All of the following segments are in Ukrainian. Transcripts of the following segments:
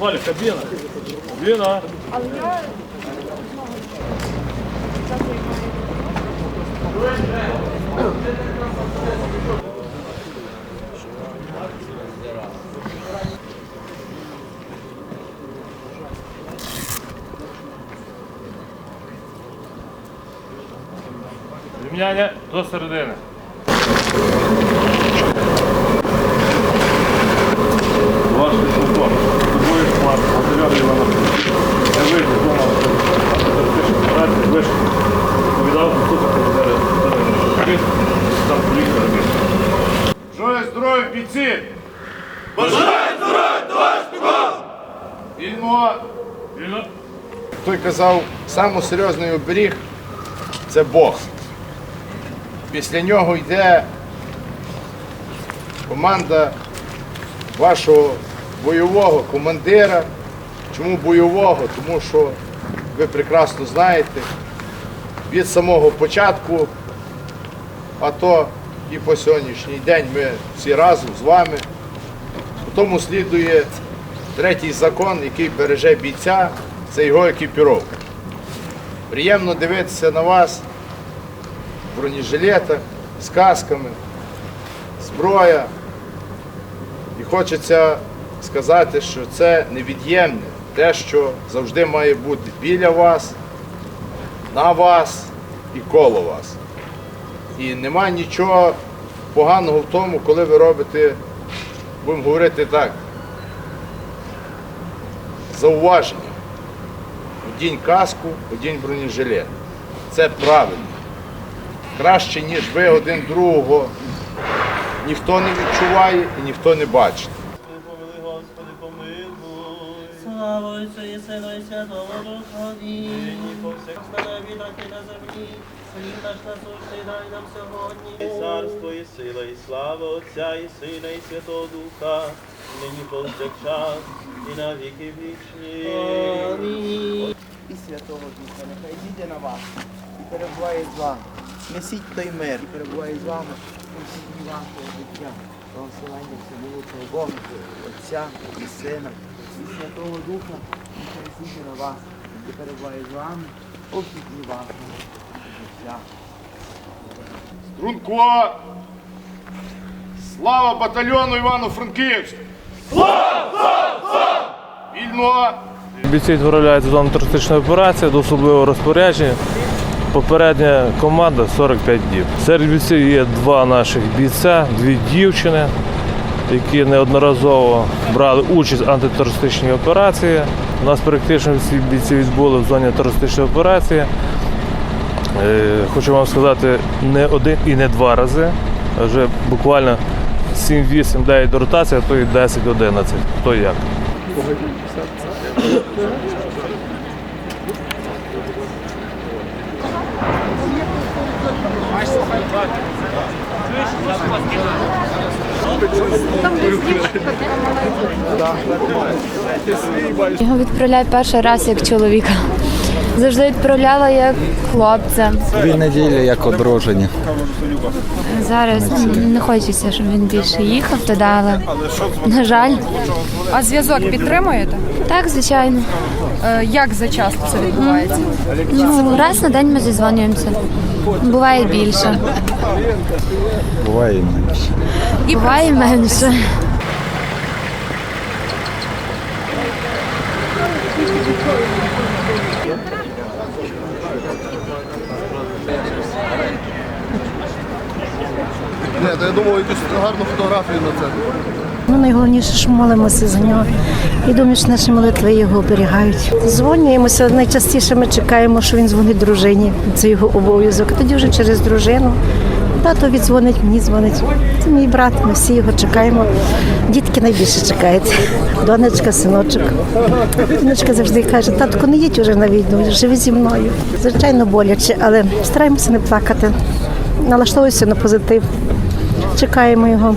Оля, кабіна. Бліна. Але я... Рівняння до середини. Ваш телефон. Тобою склад. Батальйон Івана. Не вийде зона операції. Вийшов. Повідав наступити зараз. Там поліція робить. Бажаю здоров'я, бійці! Бажаю здоров'я, товариш Петро! Вільно! Вільно! Той казав, самий серйозний оберіг це Бог. Після нього йде команда вашого бойового командира. Чому бойового? Тому що ви прекрасно знаєте, від самого початку, а то і по сьогоднішній день ми всі разом з вами. Тому слідує третій закон, який береже бійця, це його екіпіровка. Приємно дивитися на вас бронежилетах, з касками, зброя. І хочеться сказати, що це невід'ємне, те, що завжди має бути біля вас, на вас і коло вас. І нема нічого поганого в тому, коли ви робите, будемо говорити так, зауваження. Одінь каску, одінь бронежилет. Це правильно. Краще, ніж ви один другого. Ніхто не відчуває і ніхто не бачить. Слава Отцю і Сину і Святому Духові. Нині повсякчас. На небі, і на землі. Хліб наш насущний дай нам сьогодні. І царство, і сила, і слава Отця, і Сина, і Святого Духа, нині повсякчас, і на віки вічні. Амінь. і Святого Духа, нехай зійде на вас перебуває з вами. Несіть той мир і перебуває з вами у всі дні вашого життя. Благословення всемогутнього Бога, Отця і Сина, і Святого Духа, нехай зійде на вас і перебуває з вами у всі дні вашого життя. Струнко! Слава батальйону Івано-Франківську! Слава! Вільно! Бійці відправляються в зону терористичної операції до особливого розпорядження. Попередня команда 45 діб. Серед бійців є два наших бійця, дві дівчини, які неодноразово брали участь в антитерористичній операції. У нас практично всі бійці відбули в зоні терористичної операції. Е, Хочу вам сказати, не один і не два рази. Вже буквально 7-8 9 до ротації, а то і 10-11. Хто як. Його відправляють перший раз як чоловіка. Завжди відправляла як хлопця. Дві неділі як одружені. Зараз не хочеться, щоб він більше їхав туди, але на жаль, А зв'язок підтримуєте? так звичайно. Е, Як за часто це відбувається? Ну раз на день ми зізвонюємося. Буває більше, Буває і менше. буває менше. Я думав, якусь гарну фотографію на це. Ну, найголовніше, що молимося за нього. І думаю, що наші молитви його оберігають. Дзвонюємося. Найчастіше ми чекаємо, що він дзвонить дружині. Це його обов'язок. Тоді вже через дружину. Тато віддзвонить, мені дзвонить. Це мій брат, ми всі його чекаємо. Дітки найбільше чекають. Донечка, синочок. Донечка завжди каже, татко, не їдь уже на війну, живи зі мною. Звичайно, боляче, але стараємося не плакати. Налаштовуємося на позитив. Чекаємо його.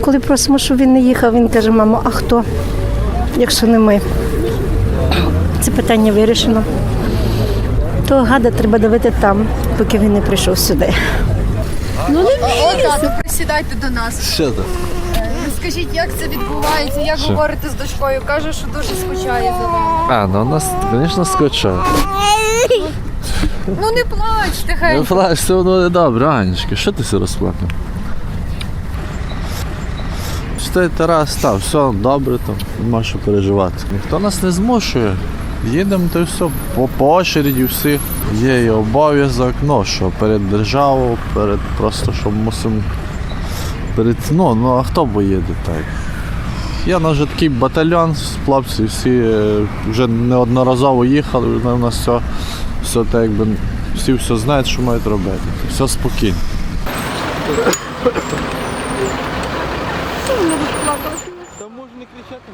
Коли просимо, щоб він не їхав, він каже, мамо, а хто, якщо не ми? це питання вирішено. Того гада треба давити там, поки він не прийшов сюди. Ну, не О, тату, присідайте до нас. Що це? Скажіть, як це відбувається? Як говорите з дочкою? Каже, що дуже скучає за вами. А, ну у нас, звісно, скучає. Ну не плач, Не тихенько. плач, все одно не добре, Анечка, що ти все розплакав? Читай Тарас, та, все добре, там, нема що переживати. Ніхто нас не змушує. Їдемо то все по, очереді всі. Є і обов'язок, ну що, перед державою, перед просто що мусимо. Перед, ну, ну а хто бо їде так? Є наш такий батальйон, хлопці всі е, вже неодноразово їхали, вже у нас все, все так якби всі все знають, що мають робити. Все спокійно. Та може не кричати.